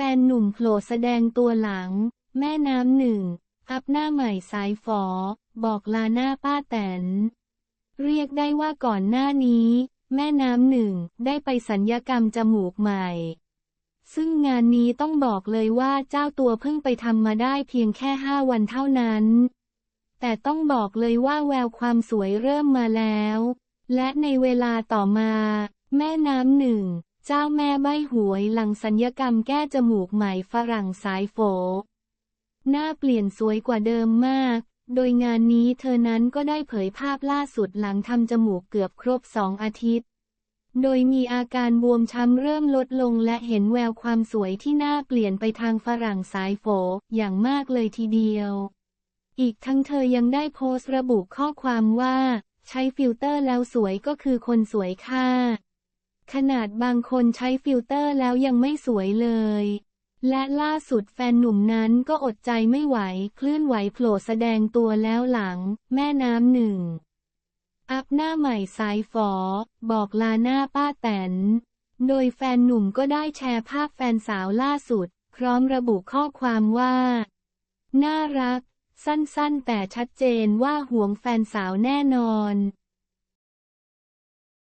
ฟนหนุ่มโผล่แสดงตัวหลัง แม่น้ำหนึ่ง อัพหน้าใหม่สายฝอ บอกลาหน้าป้าแตน เรียกได้ว่าก่อนหน้านี้ แม่น้ำหนึ่งได้ไปสัญญกรรมจมูกใหม่ ซึ่งงานนี้ต้องบอกเลยว่าเจ้าตัวเพิ่งไปทำมาได้เพียงแค่ห้าวันเท่านั้น แต่ต้องบอกเลยว่าแววความสวยเริ่มมาแล้ว และในเวลาต่อมา แม่น้ำหนึ่ง จ้าแม่ใบหวยหลังสัญญกรรมแก้จมูกใหม่ฝรั่งสายโฟหน้าเปลี่ยนสวยกว่าเดิมมาก โดยงานนี้เธอนั้นก็ได้เผยภาพล่าสุดหลังทำจมูกเกือบครบสองอาทิตย์ โดยมีอาการบวมช้ำเริ่มลดลงและเห็นแววความสวยที่หน้าเปลี่ยนไปทางฝรั่งสายโฟอย่างมากเลยทีเดียว อีกทั้งเธอยังได้โพสต์ระบุข้อความว่า ใช้ฟิลเตอร์แล้วสวยก็คือคนสวยค่ะ ขนาดบางคนใช้ฟิลเตอร์แล้วยังไม่สวยเลย และล่าสุดแฟนหนุ่มนั้นก็อดใจไม่ไหวเคลื่อนไหวโผล่แสดงตัวแล้วหลัง แม่น้ำหนึ่ง อัพหน้าใหม่สายฝอ บอกลาหน้าป้าแตน โดยแฟนหนุ่มก็ได้แชร์ภาพแฟนสาวล่าสุด พร้อมระบุข้อความว่า น่ารัก สั้นๆแต่ชัดเจนว่าห่วงแฟนสาวแน่นอน